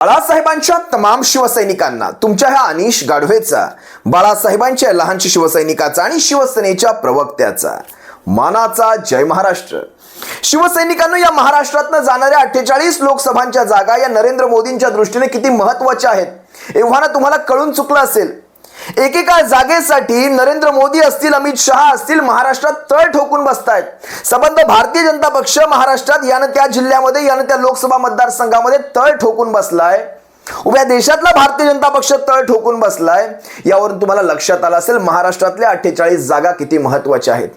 बाळासाहेबांच्या तमाम शिवसैनिकांना तुमच्या ह्या अनिश गाढवेचा बाळासाहेबांच्या लहानशी शिवसैनिकाचा आणि शिवसेनेच्या प्रवक्त्याचा. मानाचा जय महाराष्ट्र. शिवसैनिकांना या महाराष्ट्रातनं जाणाऱ्या अठ्ठेचाळीस लोकसभांच्या जागा या नरेंद्र मोदींच्या दृष्टीने किती महत्त्वाच्या आहेत एव्हाना तुम्हाला कळून चुकलं असेल. एकेका जागेसाठी नरेंद्र मोदी असतील अमित शहा असतील महाराष्ट्रात तळ ठोकून बसतायत. संबंध भारतीय जनता पक्ष महाराष्ट्रात यानं त्या जिल्ह्यामध्ये यानं त्या लोकसभा मतदारसंघामध्ये तळ ठोकून बसलाय. उभ्या देशातला भारतीय जनता पक्ष तळ ठोकून बसलाय. यावरून तुम्हाला लक्षात आलं असेल महाराष्ट्रातल्या अठ्ठेचाळीस जागा किती महत्त्वाच्या आहेत.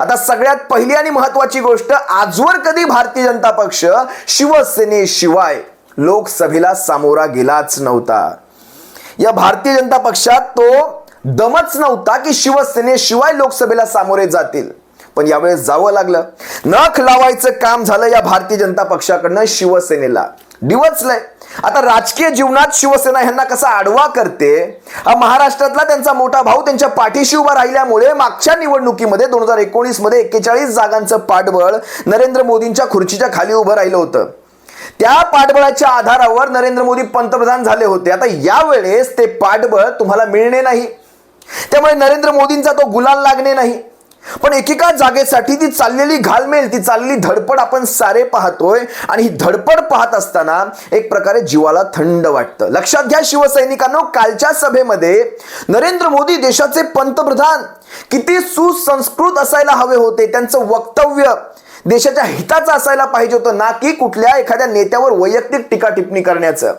आता सगळ्यात पहिली आणि महत्वाची गोष्ट आजवर कधी भारतीय जनता पक्ष शिवसेनेशिवाय लोकसभेला सामोरा गेलाच नव्हता. या भारतीय जनता पक्षात तो दमच नव्हता की शिवसेनेशिवाय लोकसभेला सामोरे जातील. पण यावेळेस जावं लागलं. नख लावायचं काम झालं या भारतीय जनता पक्षाकडनं शिवसेनेला. डिवचलंय आता राजकीय जीवनात शिवसेना ह्यांना कसा आडवा करते? हा महाराष्ट्रातला त्यांचा मोठा भाऊ त्यांच्या पाठीशी उभा राहिल्यामुळे मागच्या निवडणुकीमध्ये दोन हजार एकोणीसमध्ये एक्केचाळीस जागांचं पाठबळ नरेंद्र मोदींच्या खुर्चीच्या खाली उभं राहिलं होतं. त्या पाठबळाच्या आधारावर नरेंद्र मोदी पंतप्रधान झाले होते. आता यावेळेस ते पाठबळ तुम्हाला मिळणे नाही. त्यामुळे नरेंद्र मोदींचा तो गुलाल लागणे नाही. पण एकेका जागेसाठी ती चाललेली घालमेल ती चाललेली धडपड आपण सारे पाहतोय आणि ही धडपड पाहत असताना एक प्रकारे जीवाला थंड वाटतं. लक्षात घ्या शिवसैनिकांनो कालच्या सभेमध्ये नरेंद्र मोदी देशाचे पंतप्रधान किती सुसंस्कृत असायला हवे होते त्यांचं वक्तव्य. देशाच्या हिताचं असायला पाहिजे होतं ना की कुठल्या एखाद्या नेत्यावर वैयक्तिक टीका टिप्पणी करण्याचं.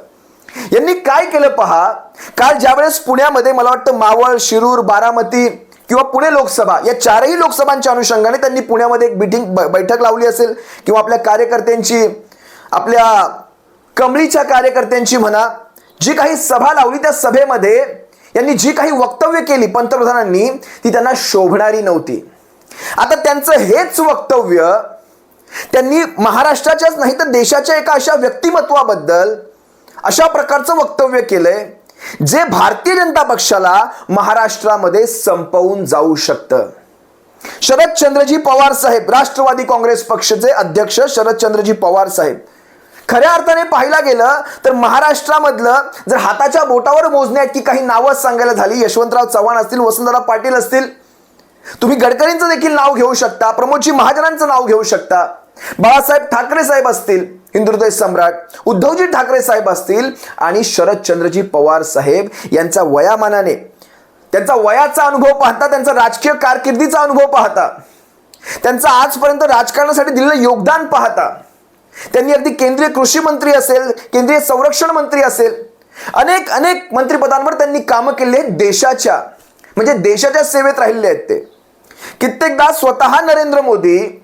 यांनी काय केलं पहा? काल ज्यावेळेस पुण्यामध्ये मला वाटतं मावळ शिरूर बारामती किंवा पुणे लोकसभा या चारही लोकसभांच्या अनुषंगाने त्यांनी पुण्यामध्ये एक मिटिंग बैठक लावली असेल किंवा आपल्या कार्यकर्त्यांची आपल्या कमळीच्या कार्यकर्त्यांची म्हणा जी काही सभा लावली त्या सभेमध्ये यांनी जी काही वक्तव्य केली पंतप्रधानांनी ती त्यांना शोभणारी नव्हती. आता त्यांचं हेच वक्तव्य त्यांनी महाराष्ट्राच्याच नाही तर देशाच्या एका अशा व्यक्तिमत्वाबद्दल अशा प्रकारचं वक्तव्य केलंय जे भारतीय जनता पक्षाला महाराष्ट्रामध्ये संपवून जाऊ शकतं. शरदचंद्रजी पवार साहेब राष्ट्रवादी काँग्रेस पक्षाचे अध्यक्ष शरदचंद्रजी पवार साहेब. खऱ्या अर्थाने पाहायला गेलं तर महाराष्ट्रामधलं जर हाताच्या बोटावर मोजण्यात की काही नावं सांगायला झाली यशवंतराव चव्हाण असतील वसंतराव पाटील असतील तुम्ही गडकरींचं देखील नाव घेऊ शकता प्रमोदजी महाजनांचं नाव घेऊ शकता. बाळासाहेब ठाकरे साहेब असतील हिंदुत्व सम्राट उद्धवजी ठाकरे साहेब असतील आणि शरदचंद्रजी पवार साहेब यांचा वयामानाने त्यांचा वयाचा अनुभव पाहता त्यांचा राजकीय कारकिर्दीचा अनुभव पाहता त्यांचा आजपर्यंत राजकारणासाठी दिलेलं योगदान पाहता त्यांनी अगदी केंद्रीय कृषी मंत्री असेल केंद्रीय संरक्षण मंत्री असेल अनेक अनेक मंत्रिपदांवर त्यांनी कामं केली आहेत देशाच्या म्हणजे देशाच्या सेवेत राहिलेले आहेत ते. कित्येकदा स्वतः नरेंद्र मोदी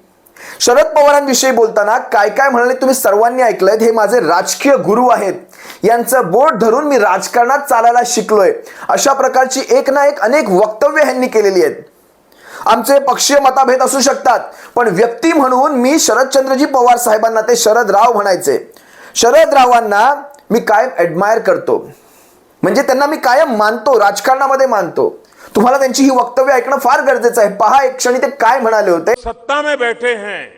शरद पवारांविषयी बोलताना काय काय म्हणाले तुम्ही सर्वांनी ऐकलंय? हे माझे राजकीय गुरु आहेत. यांचं बोट धरून मी राजकारणात चालायला शिकलोय. अशा प्रकारची एक ना एक अनेक वक्तव्य ह्यांनी केलेली आहेत. आमचे पक्षीय मताभेद असू शकतात पण व्यक्ती म्हणून मी शरदचंद्रजी पवार साहेबांना ते शरदराव म्हणायचे. शरदरावांना मी कायम ॲडमायर करतो. म्हणजे त्यांना मी कायम मानतो राजकारणामध्ये मानतो. तुम्हाला त्यांची ही वक्तव्य ऐकणं फार गरजेचं आहे. पहा, एक क्षणी ते काय म्हणाले होते? सत्ता में बैठे हैं,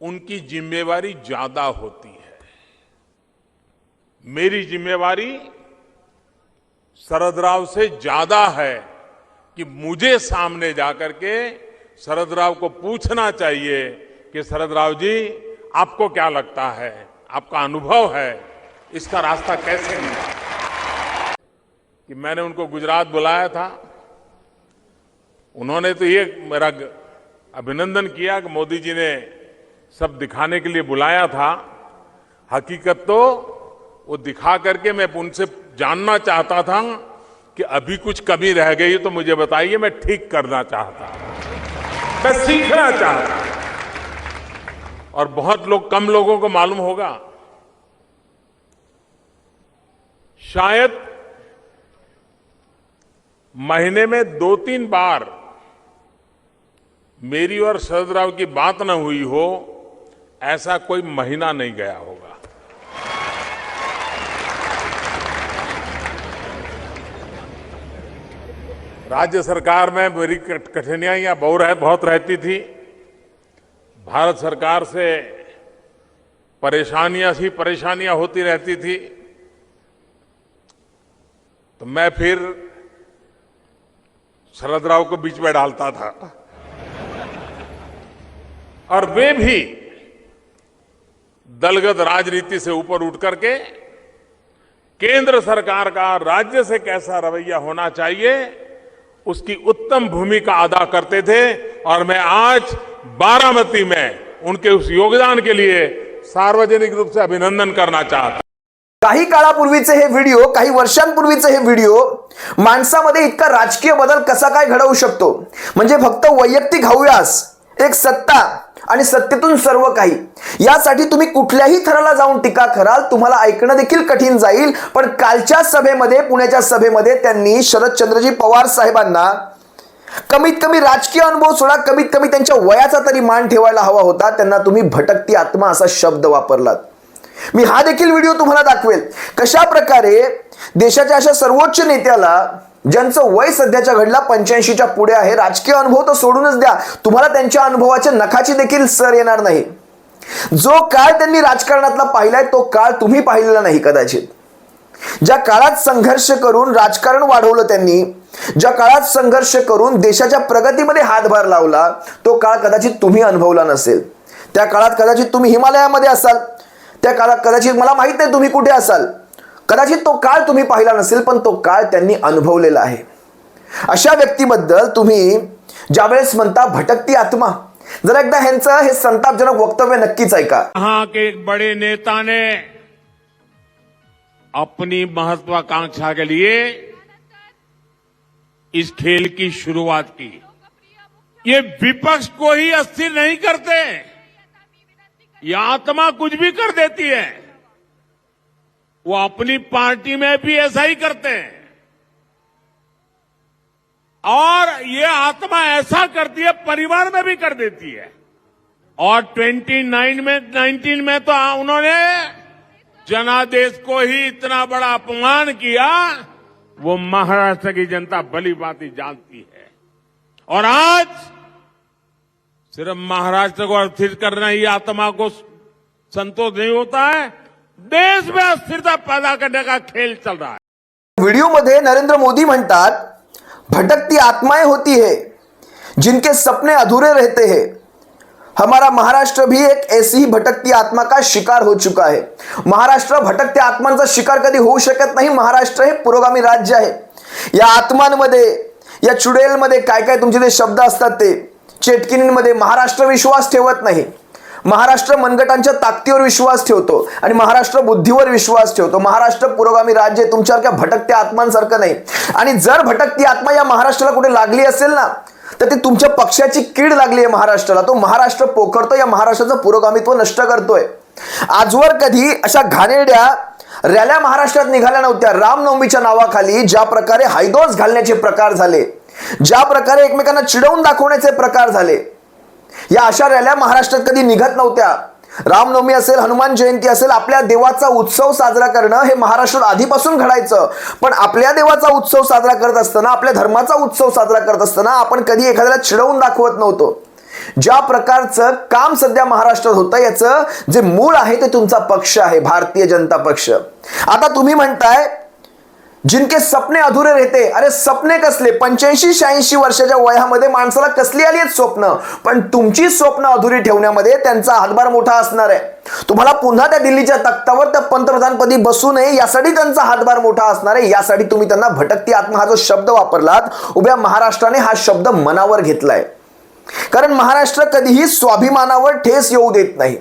उनकी जिम्मेवारी ज़्यादा होती है। मेरी जिम्मेवारी शरदराव से ज़्यादा है कि मुझे सामने जाकर के शरद राव को पूछना चाहिए कि शरद राव जी, आपको क्या लगता है? आपका अनुभव है, इसका रास्ता कैसे मिला? कि मैंने उनको गुजरात बुलाया था। उन्होंने तो ये मेरा अभिनंदन किया कि मोदी जी ने सब दिखाने के लिए बुलाया था। हकीकत तो वो दिखा करके मैं उनसे जानना चाहता था कि अभी कुछ कमी रह गई तो मुझे बताइए, मैं ठीक करना चाहता मैं सीखना चाहता और बहुत लोग, कम लोगों को मालूम होगा, शायद महीने में दो तीन बार मेरी और शरदराव की बात न हुई हो, ऐसा कोई महीना नहीं गया होगा। राज्य सरकार में मेरी कठिनाइयाँ बहुत रहती थी। भारत सरकार से परेशानियाँ सी परेशानियाँ होती रहती थी। तो मैं फिर शरद राव को बीच में डालता था और वे भी दलगत राजनीति से ऊपर उठ करके केंद्र सरकार का राज्य से कैसा रवैया होना चाहिए, उसकी उत्तम भूमिका अदा करते थे और मैं आज बारामती में उनके उस योगदान के लिए सार्वजनिक रूप से अभिनंदन करना चाहता हूँ। काही काळापूर्वीचे हे व्हिडिओ काही वर्षांपूर्वीचे हे व्हिडिओ माणसामध्ये इतका राजकीय बदल कसा काय घडवू शकतो? म्हणजे फक्त वैयक्तिक हव्यास एक सत्ता आणि सत्तेतून सर्व काही. यासाठी तुम्ही कुठल्याही थराला जाऊन टीका कराल तुम्हाला ऐकणं देखील कठीण जाईल. पण कालच्या सभेमध्ये पुण्याच्या सभेमध्ये त्यांनी शरदचंद्रजी पवार साहेबांना कमीत कमी राजकीय अनुभव सोडा कमीत कमी त्यांच्या वयाचा तरी मान ठेवायला हवा होता. त्यांना तुम्ही भटकती आत्मा असा शब्द वापरलात. मी हा देखील व्हिडिओ तुम्हाला दाखवेल. कशा प्रकारे देशाच्या अशा सर्वोच्च नेत्याला ज्यांचं वय सध्याच्या घडला पंच्याऐंशीच्या पुढे आहे राजकीय अनुभव तर सोडूनच द्या. तुम्हाला त्यांच्या अनुभवाच्या नखाची देखील सर येणार नाही. जो काळ त्यांनी राजकारणातला पाहिलाय तो काळ तुम्ही पाहिलेला नाही कदाचित. ज्या काळात संघर्ष करून राजकारण वाढवलं त्यांनी ज्या काळात संघर्ष करून देशाच्या प्रगतीमध्ये हातभार लावला तो काळ कदाचित तुम्ही अनुभवला नसेल. त्या काळात कदाचित तुम्ही हिमालयामध्ये असाल. त्या काळात कदाचित मला माहित नाही तुम्ही कुठे असाल. कदाचित तो काळ तुम्ही पाहिला नसेल, पण तो काळ त्यांनी अनुभवलेला आहे. अशा व्यक्तीबद्दल तुम्ही ज्यावेळेस म्हणता, भटकती आत्मा. जरा एकदा ह्यांचं हे संतापजनक वक्तव्य नक्कीच ऐका. यहाँ के एक बड़े नेता ने अपनी महत्वाकांक्षा के लिए इस खेल की शुरुआत की। ये विपक्ष को ही अस्थिर नहीं करते। ये आत्मा कुछ भी कर देती है, वो अपनी पार्टी में भी ऐसा ही करते हैं। और ये आत्मा ऐसा करती है, परिवार में भी कर देती है। और 29 में 19 में तो उन्होंने जनादेश को ही इतना बड़ा अपमान किया, वो महाराष्ट्र की जनता भली भांति जानती है। और आज सिर्फ़ महाराष्ट्र को अस्थिर करना ही आत्मा को संतोष नहीं होता है। देश में अस्थिरता पैदा करने का खेल चल रहा है। व्हिडिओमध्ये नरेंद्र मोदी म्हणतात, भटकती आत्माएँ होती है, जिनके सपने अधूरे रहते हैं। हमारा महाराष्ट्र भी एक ऐसी ही भटकती आत्मा का शिकार हो चुका है। महाराष्ट्र भटकत्या आत्मांचा शिकार कधी होऊ शकत नाही, महाराष्ट्र हे पुरोगामी राज्य आहे। या आत्मांमध्ये, या चुडेलमध्ये काय काय शब्द असतात ते चेटकिनींमध्ये महाराष्ट्र विश्वास ठेवत नाही. महाराष्ट्र मनगटांच्या ताकदीवर विश्वास ठेवतो आणि महाराष्ट्र बुद्धीवर विश्वास ठेवतो. महाराष्ट्र पुरोगामी राज्य तुमच्यासारख्या भटकत्या आत्मांसारखं नाही. आणि जर भटकती आत्मा या महाराष्ट्राला कुठे लागली असेल ना तर ती तुमच्या पक्षाची कीड लागली आहे महाराष्ट्राला. तो महाराष्ट्र पोखरतो या महाराष्ट्राचं पुरोगामित्व नष्ट करतोय. आजवर कधी अशा घाणेरड्या रॅल्या महाराष्ट्रात निघाल्या नव्हत्या. रामनवमीच्या नावाखाली ज्या प्रकारे हायदोस घालण्याचे प्रकार झाले ज्या प्रकारे एकमेकांना चिडवून दाखवण्याचे प्रकार झाले. या अशा रॅल्या महाराष्ट्रात कधी निघत नव्हत्या. रामनवमी असेल हनुमान जयंती असेल आपल्या देवाचा उत्सव साजरा करणं हे महाराष्ट्रात आधीपासून घडायचं. पण आपल्या देवाचा उत्सव साजरा करत असताना आपल्या धर्माचा उत्सव साजरा करत असताना आपण कधी एखाद्याला चिडवून दाखवत नव्हतो. ज्या प्रकारचं काम सध्या महाराष्ट्रात होतं याचं जे मूळ आहे ते तुमचा पक्ष आहे भारतीय जनता पक्ष. आता तुम्ही म्हणताय जिनके सपने अधुरे रहते अरे सपने कसले? पंच्याऐंशी शहाऐंशी वर्षाच्या वयामध्ये माणसाला कसली आली आहेत स्वप्न? पण तुमची स्वप्न अधुरी ठेवण्यामध्ये त्यांचा हातभार मोठा असणार आहे. तुम्हाला पुन्हा त्या दिल्लीच्या तख्तावर त्या पंतप्रधानपदी बसू नये यासाठी त्यांचा हातभार मोठा असणार आहे. यासाठी तुम्ही त्यांना भटकती आत्मा हा जो शब्द वापरलात उभ्या महाराष्ट्राने हा शब्द मनावर घेतलाय. कारण महाराष्ट्र कधीही स्वाभिमानावर ठेस येऊ देत नाही.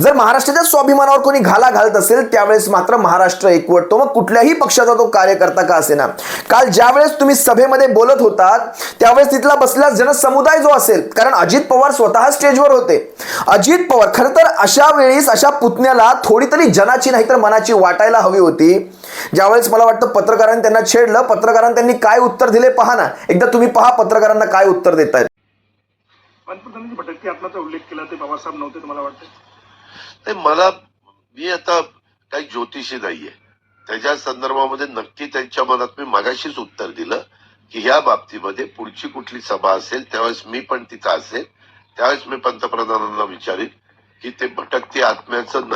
जर महाराष्ट्राच्या स्वाभिमानावर कोणी घाला घालत असेल त्यावेळेस मात्र महाराष्ट्र एकवटतो. मग कुठल्याही पक्षाचा तो कार्यकर्ता का असेना? काल ज्यावेळेस तुम्ही सभेमध्ये बोलत होतात त्यावेळेस तिथला बसला जनसमुदाय जो असेल कारण अजित पवार स्वतः स्टेजवर होते. अजित पवार खरं तर अशा वेळेस अशा पुतण्याला थोडी तरी जनाची नाही तर मनाची वाटायला हवी होती. ज्यावेळेस मला वाटतं पत्रकारांनी त्यांना छेडलं पत्रकारांनी त्यांनी काय उत्तर दिले पहा ना. एकदा तुम्ही पहा पत्रकारांना काय उत्तर देत आहेत पंतप्रधानांनी भटकती आत्माचा उल्लेख केला ते बाबासाहेब नव्हते तुम्हाला वाटतं नाही मला मी आता काही ज्योतिषी नाहीये. त्याच्या संदर्भामध्ये नक्की त्यांच्या मनात मी मगाशीच उत्तर दिलं की ह्या बाबतीमध्ये पुढची कुठली सभा असेल त्यावेळेस मी पण तिथं असेल. त्यावेळेस मी पंतप्रधानांना विचारीन की ते भटकते आत्म्याचं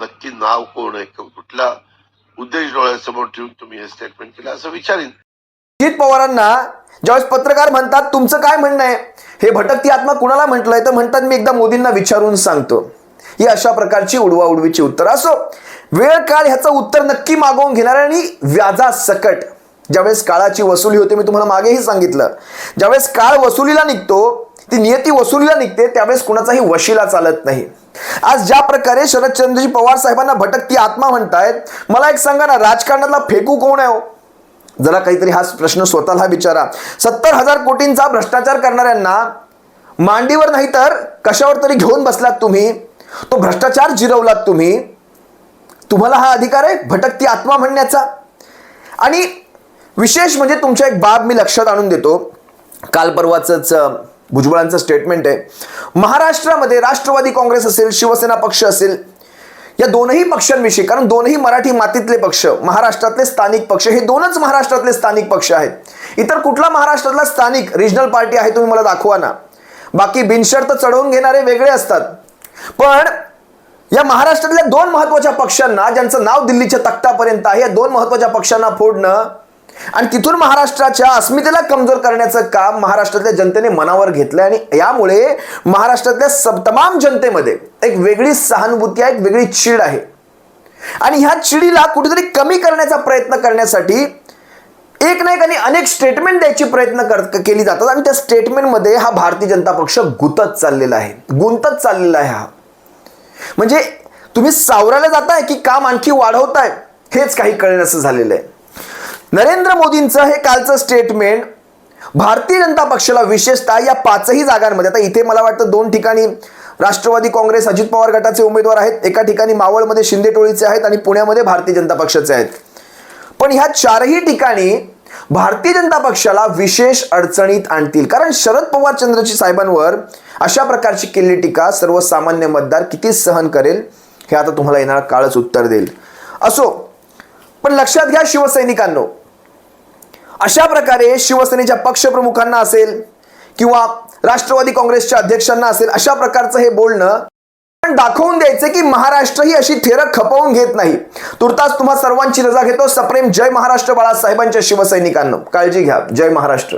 नक्की नाव कोण आहे कुठला उद्देश डोळ्यासमोर ठेवून तुम्ही हे स्टेटमेंट केलं असं विचारीन. अजित पवारांना ज्यावेळेस पत्रकार म्हणतात तुमचं काय म्हणणं आहे? हे भटकती आत्मा कुणाला म्हटलंय? तर म्हणतात मी एकदा मोदींना विचारून सांगतो. ही अशा प्रकारची उडवा उडवीची उत्तर. असो वेळ काळ ह्याचं उत्तर नक्की मागवून घेणार आणि व्याजा सकट ज्यावेळेस काळाची वसुली होते मी तुम्हाला मागेही सांगितलं. ज्यावेळेस काळ वसुलीला निघतो ती नियती वसुलीला निघते त्यावेळेस कुणाचाही वशिला चालत नाही. आज ज्या प्रकारे शरदचंद्रजी पवार साहेबांना भटकती आत्मा म्हणतायत मला एक सांगा ना राजकारणातला फेकू कोण आहे हो? जरा काहीतरी हा प्रश्न स्वतःला विचारा. सत्तर हजार कोटींचा भ्रष्टाचार करणाऱ्यांना मांडीवर नाही तर कशावर तरी घेऊन बसलात तुम्ही? तो भ्रष्टाचार जिरवलात तुम्ही तुम्हाला हा अधिकार आहे? भटकती आत्मा म्हणण्याचा. आणि विशेष म्हणजे तुमच्या एक बाब मी लक्षात आणून देतो. काल परवाच भुजबळांचं स्टेटमेंट आहे. महाराष्ट्रामध्ये राष्ट्रवादी काँग्रेस असेल शिवसेना पक्ष असेल या दोनही पक्षांविषयी कारण दोनही मराठी मातीतले पक्ष महाराष्ट्रातले स्थानिक पक्ष हे दोनच महाराष्ट्रातले स्थानिक पक्ष आहेत. इतर कुठला महाराष्ट्रातला स्थानिक रिजनल पार्टी आहे तुम्ही मला दाखवा ना. बाकी बिनशर्त चढवून घेणारे वेगळे असतात. पण या महाराष्ट्रातल्या दोन महत्त्वाच्या पक्षांना ज्यांचं नाव दिल्लीच्या तख्तापर्यंत आहे या दोन महत्त्वाच्या पक्षांना फोडणं आणि तिथून महाराष्ट्राच्या अस्मितेला कमजोर करण्याचं काम महाराष्ट्रातल्या जनतेने मनावर घेतलंय आणि यामुळे महाराष्ट्रातल्या सप्तमाम तमाम जनतेमध्ये एक वेगळी सहानुभूती आहे एक वेगळी चीड आहे. आणि ह्या चिडीला कुठेतरी कमी करण्याचा प्रयत्न करण्यासाठी एक नाही आणि अनेक स्टेटमेंट द्यायची प्रयत्न कर केली जातात. आणि त्या स्टेटमेंटमध्ये हा भारतीय जनता पक्ष गुंतत चाललेला आहे. गुंतत चाललेला आहे हा. म्हणजे तुम्ही सावरायला जाताय की काम आणखी वाढवताय हेच काही कळण्याचं झालेलं आहे. नरेंद्र मोदींचं हे कालचं स्टेटमेंट भारतीय जनता पक्षाला विशेषतः या पाचही जागांमध्ये आता इथे मला वाटतं दोन ठिकाणी राष्ट्रवादी काँग्रेस अजित पवार गटाचे उमेदवार आहेत. एका ठिकाणी मावळमध्ये शिंदे टोळीचे आहेत आणि पुण्यामध्ये भारतीय जनता पक्षाचे आहेत. पण ह्या चारही ठिकाणी भारतीय जनता पक्षाला विशेष अडचणीत आणतील. कारण शरद पवार चंद्रजी साहेबांवर अशा प्रकारची केलेली टीका सर्वसामान्य मतदार किती सहन करेल हे आता तुम्हाला येणार काळच उत्तर देईल. असो पण लक्षात घ्या शिवसैनिकांनो. अशा प्रकारे शिवसेनेच्या पक्षप्रमुखांना असेल किंवा राष्ट्रवादी काँग्रेसच्या अध्यक्षांना असेल अशा प्रकारचं हे बोलणं पण दाखवून द्यायचं की महाराष्ट्र ही अशी थेरं खपवून घेत नाही. तुर्तास तुम्हा सर्वांची रजा घेतो. सप्रेम जय महाराष्ट्र बाळासाहेबांच्या शिवसैनिकांना. काळजी घ्या. जय महाराष्ट्र.